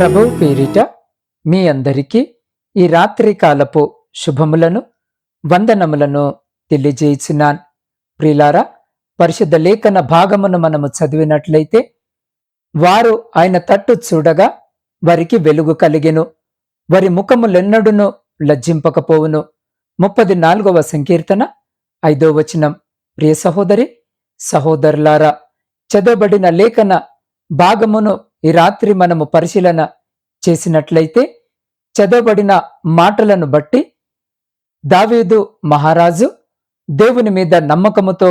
ప్రభు పేరిట మీ అందరికీ ఈ రాత్రి కాలపు శుభములను వందనములను తెలియజేయుచున్నాను ప్రిలారా పరిశుద్ధ లేఖన భాగమును మనము చదివినట్లయితే వారు ఆయన తట్టు చూడగా వారికి వెలుగు కలిగెను. వారి ముఖములెన్నడును లజ్జింపకపోవును. ముప్పది నాలుగవ సంకీర్తన ఐదో వచనం. ప్రియ సహోదరి సహోదరులారా చదవబడిన లేఖన భాగమును ఈ రాత్రి మనము పరిశీలన చేసినట్లయితే చదవబడిన మాటలను బట్టి దావీదు మహారాజు దేవుని మీద నమ్మకముతో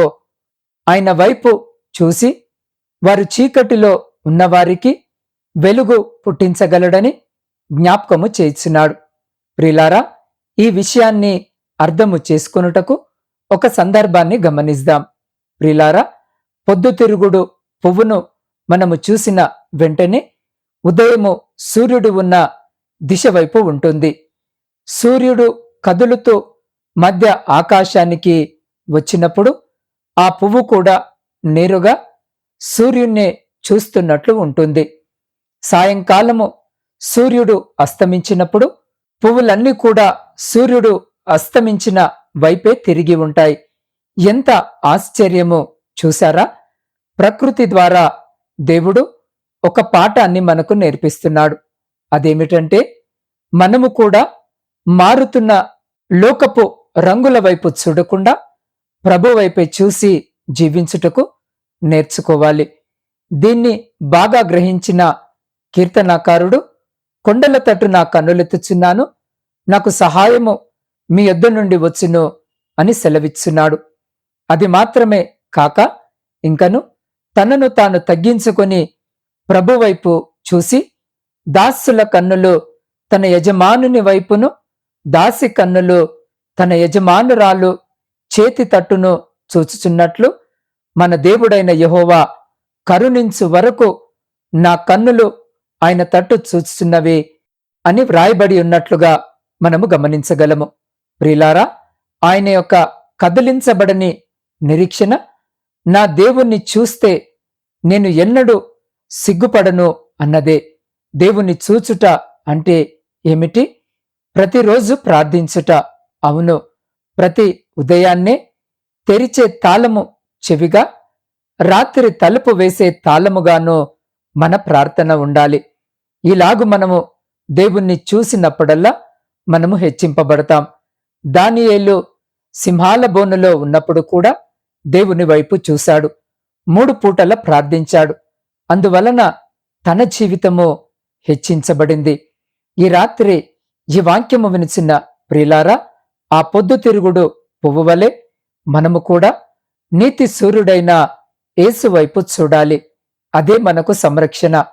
ఆయన వైపు చూసి వారు చీకటిలో ఉన్నవారికి వెలుగు పుట్టించగలడని జ్ఞాపకము చేస్తున్నాడు ప్రిలారా ఈ విషయాన్ని అర్థము చేసుకొనుటకు ఒక సందర్భాన్ని గమనిద్దాం. ప్రిలారా పొద్దుతిరుగుడు పువ్వును మనము చూసిన వెంటనే ఉదయము సూర్యుడు ఉన్న దిశ వైపు ఉంటుంది. సూర్యుడు కదులుతూ మధ్య ఆకాశానికి వచ్చినప్పుడు ఆ పువ్వు కూడా నేరుగా సూర్యుణ్ణి చూస్తున్నట్లు ఉంటుంది. సాయంకాలము సూర్యుడు అస్తమించినప్పుడు పువ్వులన్నీ కూడా సూర్యుడు అస్తమించిన వైపే తిరిగి ఉంటాయి. ఎంత ఆశ్చర్యము చూశారా? ప్రకృతి ద్వారా దేవుడు ఒక పాఠాన్ని మనకు నేర్పిస్తున్నాడు. అదేమిటంటే మనము కూడా మారుతున్న లోకపు రంగుల వైపు చూడకుండా ప్రభు వైపే చూసి జీవించుటకు నేర్చుకోవాలి. దీన్ని బాగా గ్రహించిన కీర్తనాకారుడు కొండల తట్టు నా కన్నులెత్తుచున్నాను నాకు సహాయము మీ యొద్ద నుండి వచ్చును అని సెలవిచ్చున్నాడు. అది మాత్రమే కాక ఇంకను తనను తాను తగ్గించుకొని ప్రభువైపు చూసి దాసుల కన్నులు తన యజమానుని వైపును దాసి కన్నులు తన యజమానురాలు చేతి తట్టును చూచుచున్నట్లు మన దేవుడైన యహోవా కరుణించు వరకు నా కన్నులు ఆయన తట్టు చూచుచున్నవి అని వ్రాయబడి ఉన్నట్లుగా మనము గమనించగలము. ప్రిలారా ఆయన యొక్క కదిలించబడని నిరీక్షణ నా దేవుణ్ణి చూస్తే నేను ఎన్నడూ సిగ్గుపడను అన్నదే దేవుణ్ణి చూచుట అంటే ఏమిటి? ప్రతిరోజు ప్రార్థించుట. అవును ప్రతి ఉదయాన్నే తెరిచే తాళము చెవిగా రాత్రి తలుపు వేసే తాళముగాను మన ప్రార్థన ఉండాలి. ఇలాగు మనము దేవుణ్ణి చూసినప్పుడల్లా మనము హెచ్చింపబడతాం. దానియేలు సింహాల బోనులో ఉన్నప్పుడు కూడా దేవుని వైపు చూశాడు. మూడు పూటల ప్రార్థించాడు. అందువలన తన జీవితము హెచ్చించబడింది. ఈ రాత్రి ఈ వాక్యము వినిచిన ప్రిలారా ఆ పొద్దు తిరుగుడు పువ్వు వలె మనము కూడా నీతి సూర్యుడైన యేసు వైపు చూడాలి. అదే మనకు సంరక్షణ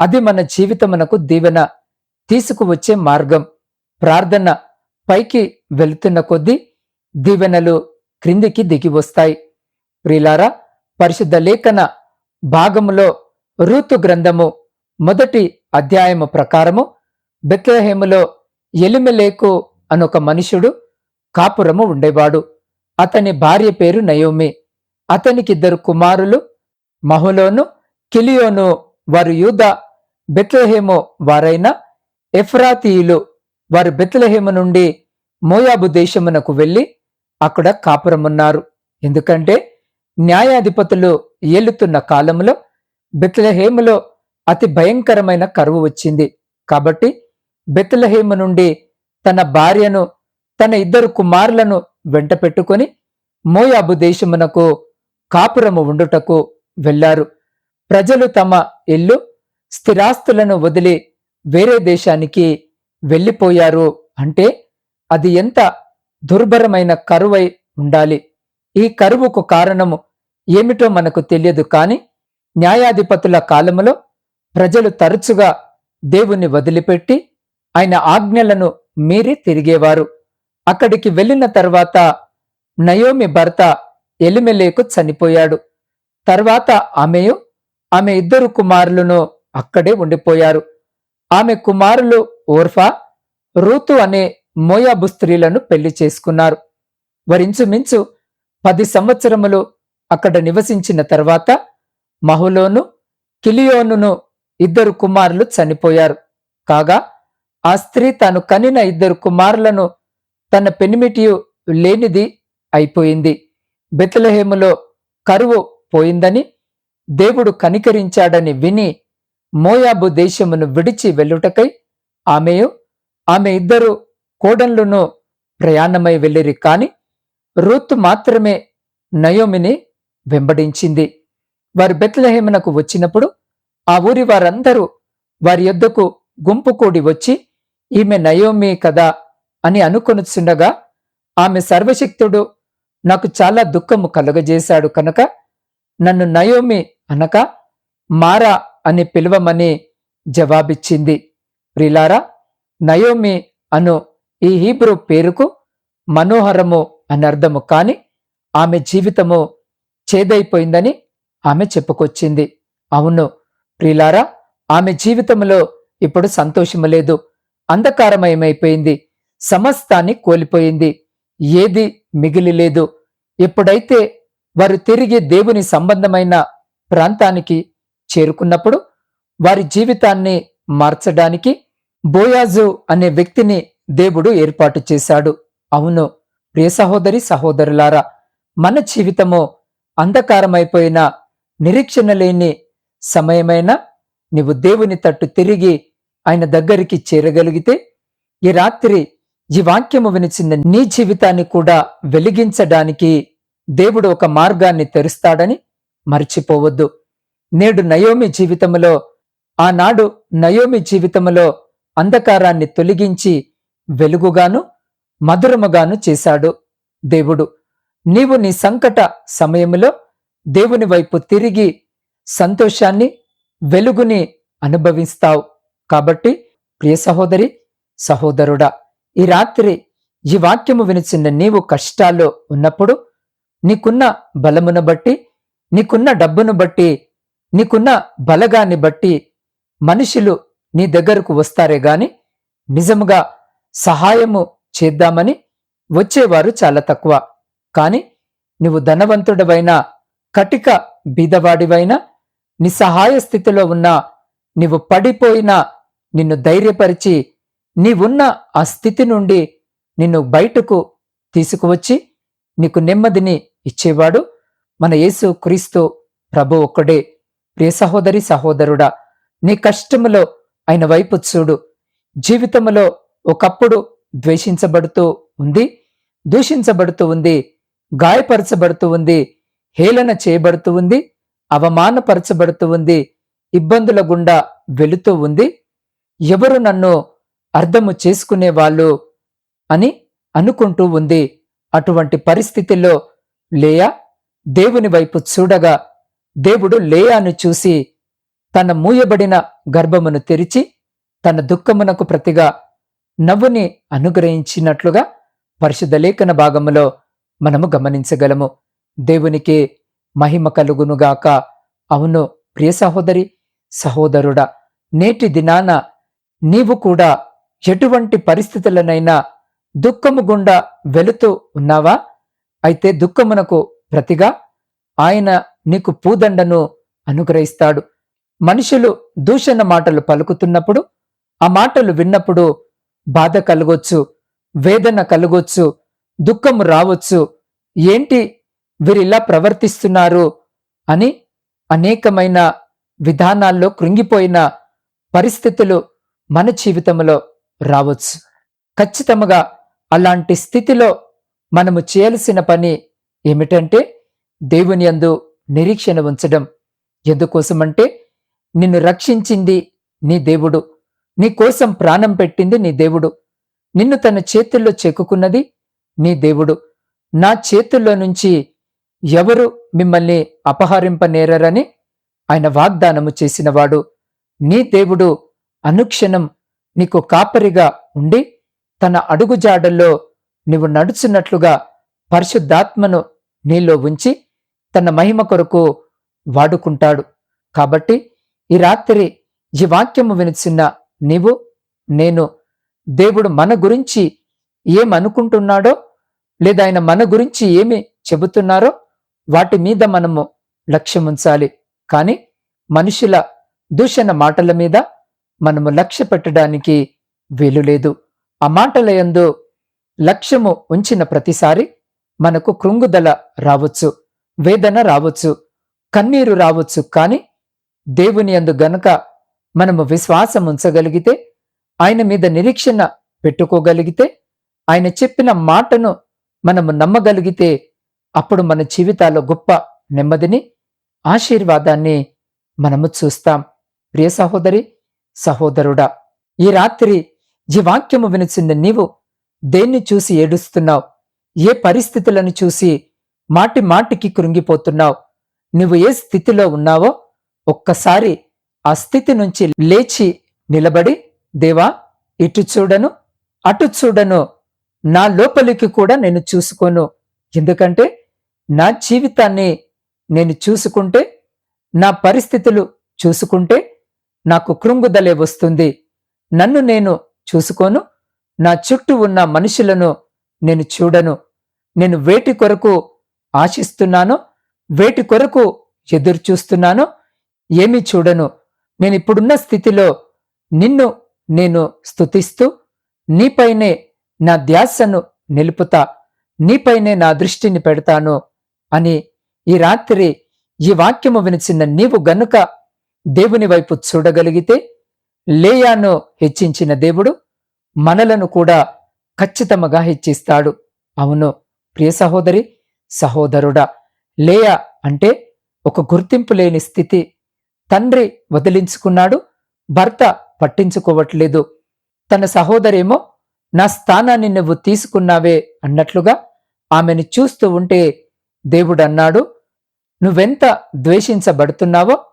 అది మన జీవితమునకు దీవెన తీసుకువచ్చే మార్గం. ప్రార్థన పైకి వెళుతున్న కొద్దీ దీవెనలు క్రిందికి దిగి వస్తాయి. ప్రిలారా పరిశుద్ధ లేఖన భాగములో రూతు గ్రంథము మొదటి అధ్యాయము ప్రకారము బెత్లహేములో ఎలిమెలేకు అనొక మనుషుడు కాపురము ఉండేవాడు. అతని భార్య పేరు నయోమి. అతనికిద్దరు కుమారులు మహులోను కిలియోను వారు యూద బెత్లహేము వారైన ఎఫ్రాతీయులు వారు బెత్లహేము నుండి మోయాబు దేశమునకు వెళ్ళి అక్కడ కాపురమున్నారు. ఎందుకంటే న్యాయాధిపతులు ఏలుతున్న కాలంలో బెత్లహేములో అతి భయంకరమైన కరువు వచ్చింది. కాబట్టి బెత్లహేము నుండి తన భార్యను తన ఇద్దరు కుమారులను వెంట పెట్టుకుని మోయాబు దేశమునకు కాపురము ఉండుటకు వెళ్ళారు ప్రజలు తమ ఇల్లు స్థిరాస్తులను వదిలి వేరే దేశానికి వెళ్ళిపోయారు అంటే అది ఎంత దుర్భరమైన కరువై ఉండాలి. ఈ కరువుకు కారణము ఏమిటో మనకు తెలియదు కాని న్యాయాధిపతుల కాలములో ప్రజలు తరచుగా దేవుని వదిలిపెట్టి ఆయన ఆజ్ఞలను మీరి తిరిగేవారు. అక్కడికి వెళ్ళిన తర్వాత నయోమి భర్త ఎలిమెలేకు చనిపోయాడు. తర్వాత ఆమెయు ఆమె ఇద్దరు కుమారులను అక్కడే ఉండిపోయారు. ఆమె కుమారులు ఓర్ఫా రూతు అనే మోయాబు స్త్రీలను పెళ్ళి చేసుకున్నారు. వరించుమించు పది సంవత్సరములు అక్కడ నివసించిన తర్వాత మహులోను కిలియోనును ఇద్దరు కుమారులు చనిపోయారు. కాగా ఆ స్త్రీ తాను కనిన ఇద్దరు కుమారులను తన పెనిమిటియు లేనిది అయిపోయింది. బెతలహేములో కరువు పోయిందని దేవుడు కనికరించాడని విని మోయాబు దేశమును విడిచి వెళ్ళుటకై ఆమెయు ఆమె ఇద్దరు కోడన్లును ప్రయాణమై వెళ్ళిరి కాని రూత్ మాత్రమే నయోమిని వెంబడించింది. వారు బెత్లహేమునకు వచ్చినప్పుడు ఆ ఊరి వారందరూ వారి యొద్దకు గుంపు కూడి వచ్చి ఈమె నయోమి కదా? అని అనుకొనుచుండగా ఆమె సర్వశక్తుడు. నాకు చాలా దుఃఖము కలుగజేశాడు కనుక నన్ను నయోమి అనక మారా అని పిలువమని జవాబిచ్చింది. ప్రిలారా నయోమి అను ఈ హీబ్రూ పేరుకు మనోహరము అనర్థము కాని ఆమె జీవితము చేదైపోయిందని ఆమె చెప్పుకొచ్చింది. అవును ప్రిలారా ఆమె జీవితంలో ఇప్పుడు సంతోషము లేదు. అంధకారమయమైపోయింది. సమస్తాన్ని కోల్పోయింది. ఏది మిగిలి లేదు. ఎప్పుడైతే వారు తిరిగి దేవుని సంబంధమైన ప్రాంతానికి చేరుకున్నప్పుడు వారి జీవితాన్ని మార్చడానికి బోయాజు అనే వ్యక్తిని దేవుడు ఏర్పాటు చేశాడు. అవును ప్రియ సహోదరి సహోదరులారా మన జీవితము అంధకారమైపోయిన నిరీక్షణ లేని సమయమైనా నీవు దేవుని తట్టు తిరిగి ఆయన దగ్గరికి చేరగలిగితే ఈ రాత్రి ఈ వాక్యము వినిచిన నీ జీవితాన్ని కూడా వెలిగించడానికి దేవుడు ఒక మార్గాన్ని తెరుస్తాడని మర్చిపోవద్దు. నేడు నయోమి జీవితములో ఆనాడు నయోమి జీవితములో అంధకారాన్ని తొలగించి వెలుగుగాను మధురముగాను చేశాడు దేవుడు. నీవు నీ సంకట సమయములో దేవుని వైపు తిరిగి సంతోషాన్ని వెలుగుని అనుభవిస్తావు. కాబట్టి ప్రియ సహోదరి సహోదరుడా ఈ రాత్రి ఈ వాక్యము వినిచిన నీవు కష్టాల్లో ఉన్నప్పుడు నీకున్న బలమును బట్టి నీకున్న డబ్బును బట్టి నీకున్న బలగాన్ని బట్టి మనుషులు నీ దగ్గరకు వస్తారే గాని నిజముగా సహాయము చేద్దామని వచ్చేవారు చాలా తక్కువ. కాని నువ్వు ధనవంతుడవైనా కటిక బీదవాడివైన నిస్సహాయ స్థితిలో ఉన్నా నీవు పడిపోయినా నిన్ను ధైర్యపరిచి నీవున్న ఆ స్థితి నుండి నిన్ను బయటకు తీసుకువచ్చి నీకు నెమ్మదిని ఇచ్చేవాడు మన యేసు క్రీస్తు ప్రభు ఒక్కడే. ప్రియ సహోదరి సహోదరుడా నీ కష్టములో ఆయన వైపు చూడు. జీవితములో ఒకప్పుడు ద్వేషించబడుతూ ఉంది దూషించబడుతూ ఉంది గాయపరచబడుతూ ఉంది హేళన చేయబడుతూ ఉంది అవమానపరచబడుతూ ఉంది ఇబ్బందుల గుండా వెళుతూ ఉంది. ఎవరు నన్ను అర్థము చేసుకునే వాళ్ళు అని అనుకుంటూ ఉంది. అటువంటి పరిస్థితిలో లేయా? దేవుని వైపు చూడగా దేవుడు లేయాను చూసి తన మూయబడిన గర్భమును తెరిచి తన దుఃఖమునకు ప్రతిగా నవ్వుని అనుగ్రహించినట్లుగా పరిశుద్ధ లేఖన భాగములో మనము గమనించగలము. దేవునికి మహిమ కలుగునుగాక అవును ప్రియ సహోదరి సహోదరుడా నేటి దినాన నీవు కూడా ఎటువంటి పరిస్థితులనైనా దుఃఖము గుండా వెళుతూ ఉన్నావా? అయితే దుఃఖమునకు ప్రతిగా ఆయన నీకు పూదండను అనుగ్రహిస్తాడు. మనుషులు దూషణ మాటలు పలుకుతున్నప్పుడు ఆ మాటలు విన్నప్పుడు బాధ కలగొచ్చు వేదన కలగొచ్చు దుఃఖము రావచ్చు. ఏంటి వీరిలా ప్రవర్తిస్తున్నారు అని అనేకమైన విధానాల్లో కృంగిపోయిన పరిస్థితులు మన జీవితంలో రావచ్చు. ఖచ్చితంగా అలాంటి స్థితిలో మనము చేయాల్సిన పని ఏమిటంటే దేవుని అందు నిరీక్షణ ఉంచడం. ఎందుకోసమంటే నిన్ను రక్షించింది నీ దేవుడు. నీ కోసం ప్రాణం పెట్టింది నీ దేవుడు. నిన్ను తన చేతుల్లో చెక్కుకున్నది నీ దేవుడు. నా చేతుల్లో నుంచి ఎవరు మిమ్మల్ని అపహరింపనేరని ఆయన వాగ్దానము చేసినవాడు. నీ దేవుడు అనుక్షణం నీకు కాపరిగా ఉండి తన అడుగుజాడల్లో నీవు నడుచున్నట్లుగా పరిశుద్ధాత్మను నీలో ఉంచి తన మహిమ కొరకు వాడుకుంటాడు. కాబట్టి ఈ రాత్రి ఈ వాక్యము వినిచిన్న నీవు నేను దేవుడు మన గురించి ఏమనుకుంటున్నాడో లేదా ఆయన మన గురించి ఏమి చెబుతున్నారో వాటి మీద మనము లక్ష్యం ఉంచాలి. కానీ మనుషుల దూషణ మాటల మీద మనము లక్ష్య పెట్టడానికి వీలు లేదు. ఆ మాటల యందు లక్ష్యము ఉంచిన ప్రతిసారి మనకు కృంగుదల రావచ్చు వేదన రావచ్చు కన్నీరు రావచ్చు. కానీ దేవుని యందు గనక మనము విశ్వాసం ఉంచగలిగితే ఆయన మీద నిరీక్షణ పెట్టుకోగలిగితే ఆయన చెప్పిన మాటను మనము నమ్మగలిగితే అప్పుడు మన జీవితాల్లో గొప్ప నెమ్మదిని ఆశీర్వాదాన్ని మనము చూస్తాం. ప్రియ సహోదరి సహోదరుడా ఈ రాత్రి ఈ వాక్యము వినిచిన నీవు దేన్ని చూసి ఏడుస్తున్నావు? ఏ పరిస్థితులను చూసి మాటి మాటికి కృంగిపోతున్నావు? నువ్వు ఏ స్థితిలో ఉన్నావో ఒక్కసారి ఆ స్థితి నుంచి లేచి నిలబడి దేవా ఇటు చూడను అటు చూడను నా లోపలికి కూడా నేను చూసుకోను. ఎందుకంటే నా జీవితాన్ని నేను చూసుకుంటే నా పరిస్థితులు చూసుకుంటే నాకు కృంగుదలే వస్తుంది. నన్ను నేను చూసుకోను. నా చుట్టూ ఉన్న మనుషులను నేను చూడను. నేను వేటి కొరకు ఆశిస్తున్నానో. వేటి కొరకు ఎదురు చూస్తున్నానో ఏమీ చూడను. నేను ఇప్పుడున్న స్థితిలో నిన్ను నేను స్థుతిస్తూ నీపైనే నా ధ్యాసను నిలుపుతా. నీపైనే నా దృష్టిని పెడతాను. అని ఈ రాత్రి ఈ వాక్యము వినిచిన నీవు గనుక దేవుని వైపు చూడగలిగితే లేయాను హెచ్చించిన దేవుడు మనలను కూడా ఖచ్చితముగా హెచ్చిస్తాడు. అవును ప్రియ సహోదరి సహోదరుడా లేయా అంటే ఒక గుర్తింపు లేని స్థితి. తండ్రి వదిలించుకున్నాడు భర్త పట్టించుకోవట్లేదు. తన సహోదరేమో నా స్థానాన్ని నువ్వు తీసుకున్నావే అన్నట్లుగా ఆమెను చూస్తూ ఉంటే దేవుడు అన్నాడు నువ్వెంత ద్వేషించబడుతున్నావో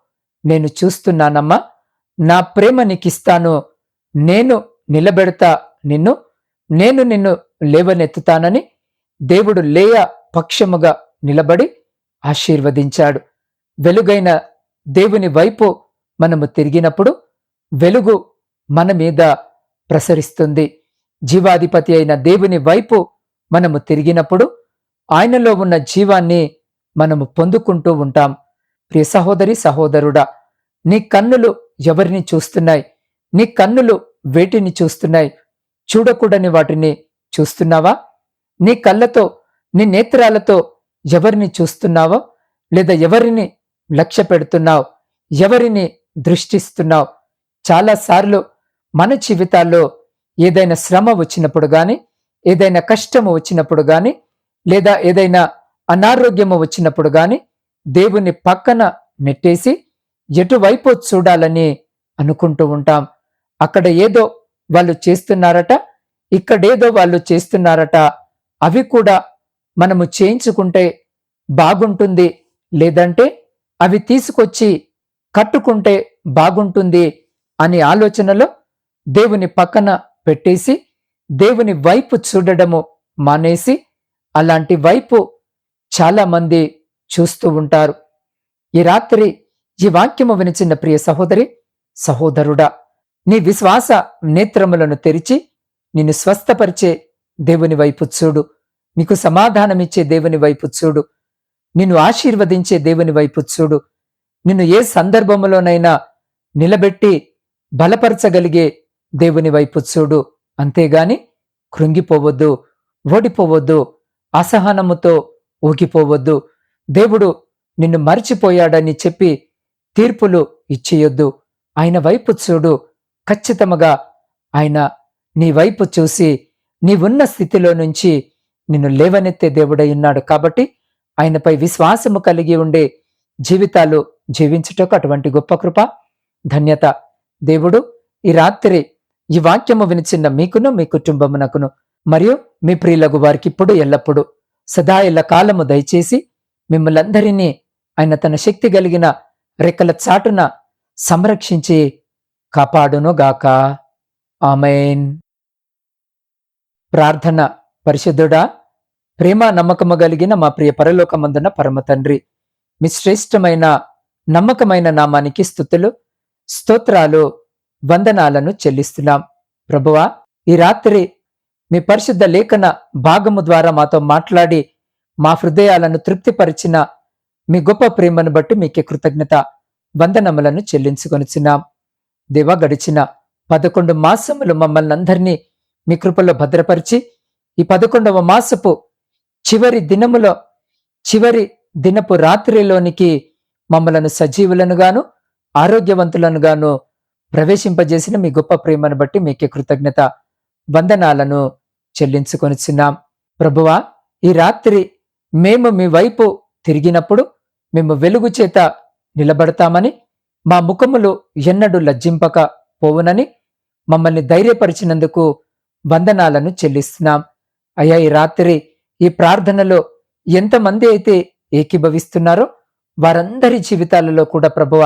నేను చూస్తున్నానమ్మా. నా ప్రేమ నీకిస్తాను. నేను నిలబెడతా నిన్ను. నేను నిన్ను లేవనెత్తుతానని దేవుడు లేయ పక్షముగా నిలబడి ఆశీర్వదించాడు. వెలుగైన దేవుని వైపు మనము తిరిగినప్పుడు వెలుగు మన మీద ప్రసరిస్తుంది. జీవాధిపతి అయిన దేవుని వైపు మనము తిరిగినప్పుడు ఆయనలో ఉన్న జీవాన్ని మనము పొందుకుంటూ ఉంటాం. ప్రియ సహోదరి సహోదరుడా నీ కన్నులు ఎవరిని చూస్తున్నాయి? నీ కన్నులు వేటిని చూస్తున్నాయి? చూడకూడని వాటిని చూస్తున్నావా? నీ కళ్ళతో నీ నేత్రాలతో ఎవరిని చూస్తున్నావో? లేదా ఎవరిని లక్ష్య పెడుతున్నావు? ఎవరిని దృష్టిస్తున్నావు? చాలాసార్లు మన జీవితాల్లో ఏదైనా శ్రమ వచ్చినప్పుడు కానీ ఏదైనా కష్టము వచ్చినప్పుడు కానీ లేదా ఏదైనా అనారోగ్యము వచ్చినప్పుడు గాని దేవుని పక్కన నెట్టేసి ఎటువైపు చూడాలని అనుకుంటూ ఉంటాం. అక్కడ ఏదో వాళ్ళు చేస్తున్నారట ఇక్కడేదో వాళ్ళు చేస్తున్నారట అవి కూడా మనము చేయించుకుంటే బాగుంటుంది. లేదంటే అవి తీసుకొచ్చి కట్టుకుంటే బాగుంటుంది అనే ఆలోచనలో దేవుని పక్కన పెట్టేసి దేవుని వైపు చూడడము మానేసి అలాంటి వైపు చాలా మంది చూస్తూ ఉంటారు. ఈ రాత్రి ఈ వాక్యము వినిచిన ప్రియ సహోదరి సహోదరుడా నీ విశ్వాస నేత్రములను తెరిచి నిన్ను స్వస్థపరిచే దేవుని వైపు చూడు. నీకు సమాధానమిచ్చే దేవుని వైపు చూడు. నిన్ను ఆశీర్వదించే దేవుని వైపు చూడు. నిన్ను ఏ సందర్భంలోనైనా నిలబెట్టి బలపరచగలిగే దేవుని వైపు చూడు. అంతేగాని కృంగిపోవద్దు ఓడిపోవద్దు అసహనముతో ఊగిపోవద్దు. దేవుడు నిన్ను మరిచిపోయాడని చెప్పి తీర్పులు ఇచ్చేయొద్దు. ఆయన వైపు చూడు. ఖచ్చితముగా ఆయన నీ వైపు చూసి నీవున్న స్థితిలో నుంచి నిన్ను లేవనెత్తే దేవుడై ఉన్నాడు కాబట్టి ఆయనపై విశ్వాసము కలిగి ఉండే జీవితాలు జీవించుటకు అటువంటి గొప్ప కృప ధన్యత. దేవుడు ఈ రాత్రి ఈ వాక్యము వినిచిన్న మీకును మీ కుటుంబమునకును మరియు మీ ప్రియులకు వారికి ఇప్పుడు ఎల్లప్పుడు సదా ఎల్ల కాలము దయచేసి మిమ్మల్ందరినీ ఆయన తన శక్తి కలిగిన రెక్కల చాటున సంరక్షించి కాపాడును గాక ఆమెన్. ప్రార్థన పరిశుద్ధుడా ప్రేమ నమ్మకము కలిగిన మా ప్రియ పరలోకమందున పరమ తండ్రి మీ శ్రేష్టమైన నమ్మకమైన నామానికి స్థుతులు స్తోత్రాలు వందనాలను చెల్లిస్తున్నాం. ప్రభువా ఈ రాత్రి మీ పరిశుద్ధ లేఖన భాగము ద్వారా మాతో మాట్లాడి మా హృదయాలను తృప్తిపరిచిన మీ గొప్ప ప్రేమను బట్టి మీకే కృతజ్ఞత వందనములను చెల్లించుకొనిచున్నాం. దేవా గడిచిన పదకొండు మాసములు మమ్మల్ని అందరినీ మీ కృపలో భద్రపరిచి ఈ పదకొండవ మాసపు చివరి దినములో చివరి దినపు రాత్రిలోనికి మమ్మలను సజీవులనుగాను ఆరోగ్యవంతులనుగాను ఆరోగ్యవంతులను గాను ప్రవేశింపజేసిన మీ గొప్ప ప్రేమను బట్టి మీకే కృతజ్ఞత వందనాలను చెల్లించుకొనిచున్నాం. ప్రభువా ఈ రాత్రి మేము మీ వైపు తిరిగినప్పుడు మేము వెలుగు చేత నిలబడతామని మా ముఖములు ఎన్నడూ లజ్జింపక పోవునని మమ్మల్ని ధైర్యపరిచినందుకు వందనాలను చెల్లిస్తున్నాం. అయ్యా ఈ రాత్రి ఈ ప్రార్థనలో ఎంతమంది అయితే ఏకీభవిస్తున్నారో వారందరి జీవితాలలో కూడా ప్రభువ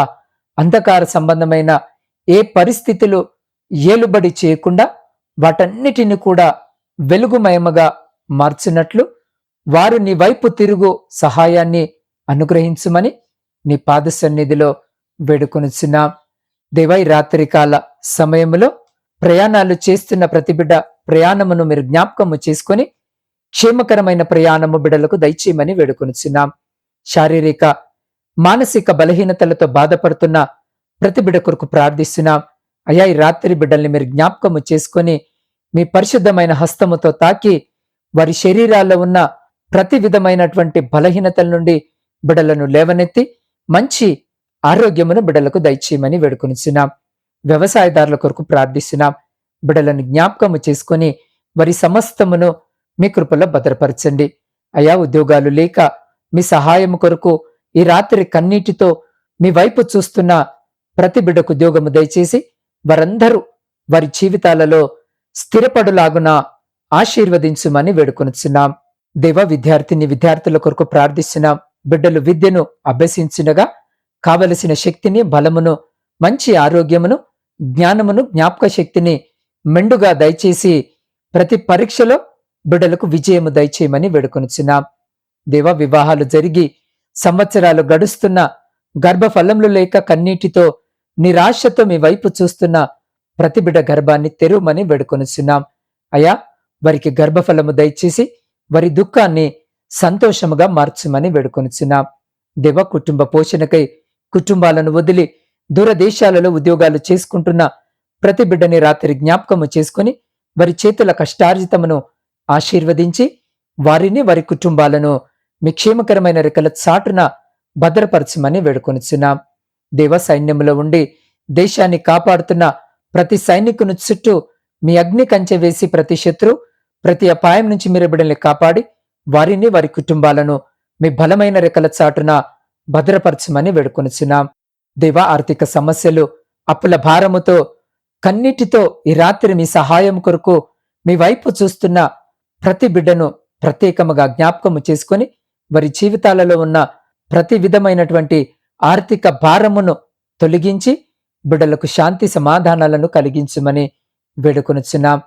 అంధకార సంబంధమైన ఏ పరిస్థితులు ఏలుబడి చేయకుండా వాటన్నిటిని కూడా వెలుగుమయముగా మార్చినట్లు వారు నీ వైపు తిరుగు సహాయాన్ని అనుగ్రహించుమని నీ పాద సన్నిధిలో వేడుకొనిచున్నాం. దేవై రాత్రికాల సమయంలో ప్రయాణాలు చేస్తున్న ప్రతి బిడ్డ ప్రయాణమును మీరు జ్ఞాపకము చేసుకొని క్షేమకరమైన ప్రయాణము బిడలకు దయచేయమని వేడుకొనిచున్నాం. శారీరక మానసిక బలహీనతలతో బాధపడుతున్న ప్రతి బిడ్డ కొరకు ప్రార్థిస్తున్నాం. అయ్యా ఈ రాత్రి బిడ్డల్ని మీరు జ్ఞాపకము చేసుకొని మీ పరిశుద్ధమైన హస్తముతో తాకి వారి శరీరాల్లో ఉన్న ప్రతి విధమైనటువంటి బలహీనతల నుండి బిడలను లేవనెత్తి మంచి ఆరోగ్యమును బిడలకు దయచేయమని వేడుకొనిచున్నాం. వ్యవసాయదారుల కొరకు ప్రార్థిస్తున్నాం. బిడలను జ్ఞాపకము చేసుకొని వారి సమస్తమును మీ కృపలో భద్రపరచండి. అయా ఉద్యోగాలు లేక మీ సహాయం కొరకు ఈ రాత్రి కన్నీటితో మీ వైపు చూస్తున్న ప్రతి బిడ్డకు ఉద్యోగము దయచేసి వారందరూ వారి జీవితాలలో స్థిరపడులాగున ఆశీర్వదించుమని వేడుకొనిచున్నాం. దేవ విద్యార్థిని విద్యార్థుల కొరకు ప్రార్థిస్తున్నాం. బిడ్డలు విద్యను అభ్యసించినగా కావలసిన శక్తిని బలమును మంచి ఆరోగ్యమును జ్ఞానమును జ్ఞాపక శక్తిని మెండుగా దయచేసి ప్రతి పరీక్షలో బిడ్డలకు విజయము దయచేయమని వేడుకొనిచున్నాం. దేవ వివాహాలు జరిగి సంవత్సరాలు గడుస్తున్న గర్భఫలములు లేక కన్నీటితో నిరాశతో మీ వైపు చూస్తున్న ప్రతి బిడ్డ గర్భాన్ని తెరువమని వేడుకొనిచున్నాం. అయా వారికి గర్భఫలము దయచేసి వారి దుఃఖాన్ని సంతోషముగా మార్చమని వేడుకొనిచున్నాం. దేవ కుటుంబ పోషణకై కుటుంబాలను వదిలి దూరదేశాలలో ఉద్యోగాలు చేసుకుంటున్న ప్రతి బిడ్డని రాత్రి జ్ఞాపకము చేసుకుని వారి చేతుల కష్టార్జితమును ఆశీర్వదించి వారిని వారి కుటుంబాలను మీ క్షేమకరమైన రెక్కల చాటున భద్రపరచమని వేడుకొనిచున్నాం. దేవ సైన్యములో ఉండి దేశాన్ని కాపాడుతున్న ప్రతి సైనికుని చుట్టూ మీ అగ్ని కంచె వేసి ప్రతి శత్రు ప్రతి అపాయం నుంచి మీరు బిడ్డల్ని కాపాడి వారిని వారి కుటుంబాలను మీ బలమైన రెక్కల చాటున భద్రపరచమని వేడుకొనిచున్నాం. దేవ ఆర్థిక సమస్యలు అప్పుల భారముతో కన్నిటితో ఈ రాత్రి మీ సహాయం కొరకు మీ వైపు చూస్తున్న ప్రతి బిడ్డను ప్రత్యేకముగా జ్ఞాపకము చేసుకుని వారి జీవితాలలో ఉన్న ప్రతి విధమైనటువంటి ఆర్థిక భారమును తొలగించి బిడ్డలకు శాంతి సమాధానాలను కలిగించమని వేడుకొనుచున్నాం.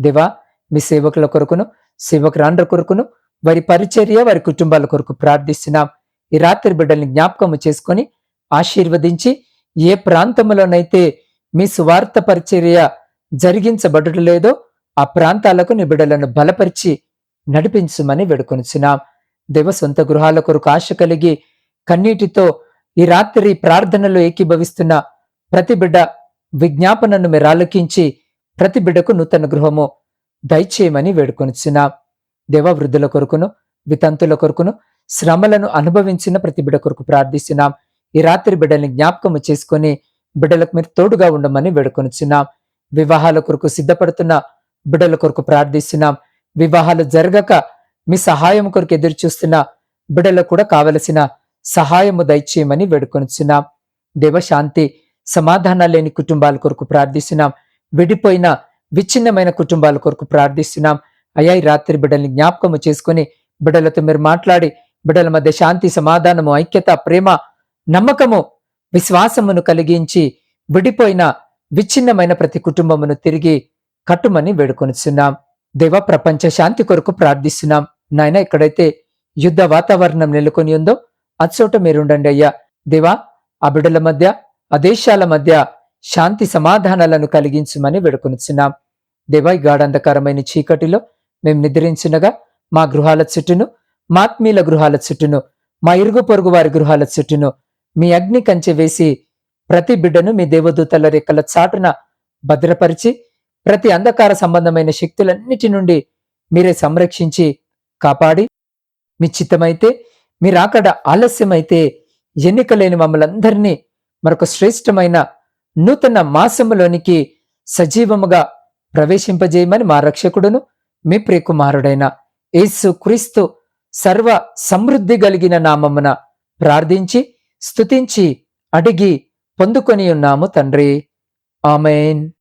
దేవా మీ సేవకుల కొరకును సేవకురాండ్ర కొరకును వారి పరిచర్య వారి కుటుంబాల కొరకు ప్రార్థిస్తున్నాం. ఈ రాత్రి బిడ్డల్ని జ్ఞాపకము చేసుకొని ఆశీర్వదించి ఏ ప్రాంతంలోనైతే మీ సువార్త పరిచర్య జరిగించబడలేదో ఆ ప్రాంతాలకు నీ బిడ్డలను బలపరిచి నడిపించమని వేడుకొనిచున్నాం. దేవ సొంత గృహాల కొరకు ఆశ కలిగి కన్నీటితో ఈ రాత్రి ప్రార్థనలో ఏకీభవిస్తున్న ప్రతి బిడ్డ విజ్ఞాపనను మీరు ఆలోకించి ప్రతి బిడ్డకు నూతన గృహము దయచేయమని వేడుకొనిచున్నాం. దేవ వృద్ధుల కొరకును వితంతుల కొరకును శ్రమలను అనుభవించిన ప్రతి బిడ్డ కొరకు ప్రార్థిస్తున్నాం. ఈ రాత్రి బిడ్డల్ని జ్ఞాపకము చేసుకొని బిడ్డలకు మీరు తోడుగా ఉండమని వేడుకొనిచ్చున్నాం వివాహాల కొరకు సిద్ధపడుతున్న బిడ్డల కొరకు ప్రార్థిస్తున్నాం. వివాహాలు జరగక మీ సహాయం కొరకు ఎదురు చూస్తున్న బిడ్డలకు కూడా కావలసిన సహాయము దయచేయమని వేడుకొనిచున్నాం. దేవశాంతి సమాధానాలు లేని కుటుంబాల కొరకు ప్రార్థిస్తున్నాం. విడిపోయిన విచ్ఛిన్నమైన కుటుంబాల కొరకు ప్రార్థిస్తున్నాం. అయ్యా ఈ రాత్రి బిడ్డల్ని జ్ఞాపకము చేసుకుని బిడ్డలతో మీరు మాట్లాడి బిడ్డల మధ్య శాంతి సమాధానము ఐక్యత ప్రేమ నమ్మకము విశ్వాసమును కలిగించి విడిపోయిన విచ్ఛిన్నమైన ప్రతి కుటుంబమును తిరిగి కట్టుమని వేడుకొనిచున్నాం. దేవ ప్రపంచ శాంతి కొరకు ప్రార్థిస్తున్నాం. నాయన ఎక్కడైతే యుద్ధ వాతావరణం నెలకొని ఉందో అచ్చోట మీరుండండి అయ్యా. దేవా ఆ బిడ్డల మధ్య ఆ దేశాల మధ్య శాంతి సమాధానాలను కలిగించమని వేడుకొనిచున్నాం. దేవా ఈ గాఢంధకరమైన చీకటిలో మేము నిద్రించినగా మా గృహాల చుట్టూను మాత్మీల గృహాల చుట్టూను మా ఇరుగు పొరుగు వారి గృహాల చుట్టూను మీ అగ్ని కంచె వేసి ప్రతి బిడ్డను మీ దేవదూతల రెక్కల చాటున భద్రపరిచి ప్రతి అంధకార సంబంధమైన శక్తులన్నిటి నుండి మీరే సంరక్షించి కాపాడి మీ చిత్తమైతే మీరు అక్కడ ఆలస్యమైతే ఎన్నిక లేని మమ్మల్ని అందరినీ మరొక శ్రేష్టమైన నూతన మాసములోనికి సజీవముగా ప్రవేశింపజేయమని మా రక్షకుడును మీ ప్రియకుమారుడైన యేసు క్రీస్తు సర్వ సమృద్ధి కలిగిన నామమున ప్రార్థించి స్తుతించి అడిగి పొందుకొని ఉన్నాము తండ్రి. ఆమెన్.